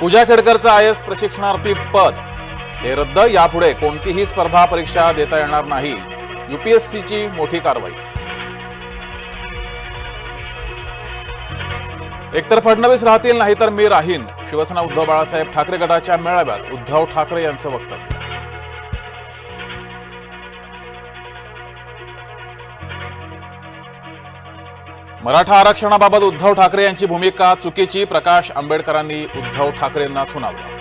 Pooja खेडकरचं I S प्रशिक्षणार्थी पद. हे रद्द यापुढे कोणतीही स्पर्धा परीक्षा देता येणार नाही. युपीएससीची मोठी कारवाई. एकतर फडणवीस राहतील नाही तर मी राहीन शिवसेना उद्धव बाळासाहेब ठाकरे गटाच्या मेळाव्यात उद्धव ठाकरे यांचं वक्तव्य. मराठा आरक्षणाबाबत उद्धव ठाकरे यांची भूमिका चुकीची प्रकाश आंबेडकरांनी उद्धव ठाकरेंना सुनावलं.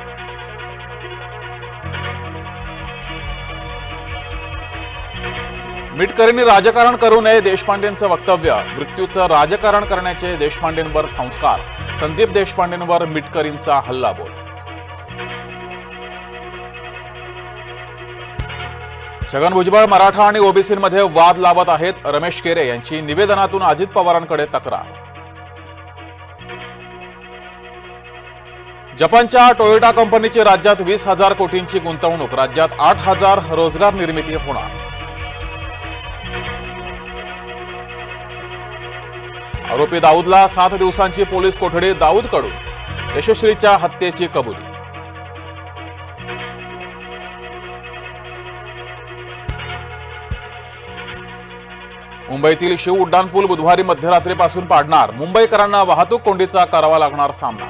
मिटकरींनी राजकारण करू नये देशपांडेंचं वक्तव्य मृत्यूचं राजकारण करण्याचे देशपांडेंवर संस्कार संदीप देशपांडेंवर मिटकरींचा हल्ला बोल छगन भुजबळ मराठा आणि ओबीसीमध्ये वाद लावत आहेत. रमेश केरे यांची निवेदनातून अजित पवारांकडे तक्रार. जपानच्या टोयोटा कंपनीची राज्यात वीस हजार कोटींची गुंतवणूक. राज्यात आठ हजार रोजगार निर्मिती होणार. आरोपी दाऊदला सात दिवसांची पोलीस कोठडी दाऊदकडून. यशस्वीच्या हत्येची कबुली. मुंबईतील शिव उड्डाणपूल बुधवारी मध्यरात्रीपासून पाडणार. मुंबईकरांना वाहतूक कोंडीचा करावा लागणार सामना.